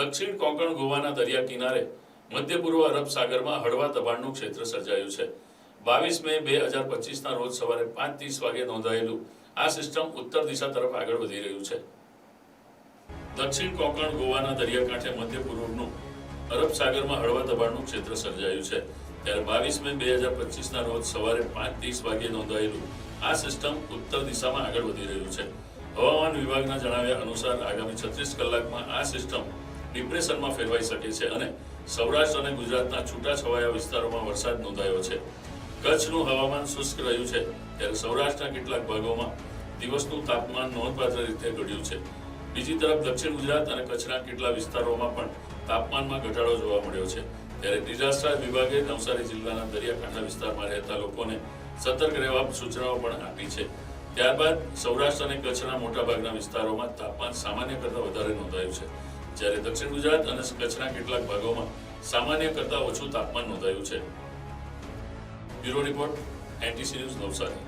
દક્ષિણ કોંકણ ગોવાના દરિયા કિનારે મધ્ય પૂર્વ અરબ સાગરમાં હળવા દબાણનું ક્ષેત્ર સર્જાયું છે. બાવીસ મે બે હજાર પચીસના રોજ સવારે પાંચ ત્રીસ વાગે નોંધાયેલું આ સિસ્ટમ ઉત્તર દિશા તરફ આગળ વધી રહ્યું છે. દક્ષિણ કોંકણ ગોવાના દરિયાકાંઠે મધ્ય પૂર્વનું અરબ સાગરમાં હળવા દબાણનું ક્ષેત્ર સર્જાયું છે. ત્યારે બાવીસ મે બે હજાર પચીસના રોજ સવારે પાંચ ત્રીસ વાગે નોંધાયેલું આ સિસ્ટમ ઉત્તર દિશામાં આગળ વધી રહ્યું છે. હવામાન વિભાગના જણાવ્યા અનુસાર આગામી છત્રીસ કલાકમાં આ સિસ્ટમ ડિપ્રેશનમાં ફેરવાઈ શકે છે અને સૌરાષ્ટ્ર અને ગુજરાતના છૂટાછવાયા વિસ્તારોમાં વરસાદ નોંધાયો છે. કચ્છનું હવામાન શુષ્ક રહ્યું છે ત્યારે સૌરાષ્ટ્રના કેટલાક ભાગોમાં દિવસનું તાપમાન નોંધપાત્ર રીતે ઘટ્યું છે. બીજી તરફ દક્ષિણ ગુજરાત અને કચ્છના કેટલા વિસ્તારોમાં પણ તાપમાનમાં ઘટાડો જોવા મળ્યો છે. ત્યારે ડિઝાસ્ટર વિભાગે નવસારી જિલ્લાના દરિયાકાંઠા વિસ્તારમાં રહેતા લોકોને સતર્ક રહેવા સૂચનાઓ પણ આપી છે. ત્યારબાદ સૌરાષ્ટ્ર અને કચ્છના મોટાભાગના વિસ્તારોમાં તાપમાન સામાન્ય કરતાં વધારે નોંધાયું છે. જ્યારે દક્ષિણ ગુજરાત અને કચ્છના કેટલાક ભાગોમાં સામાન્ય કરતાં ઓછું તાપમાન નોંધાયું છે. Bureau report, NTC news Navsari.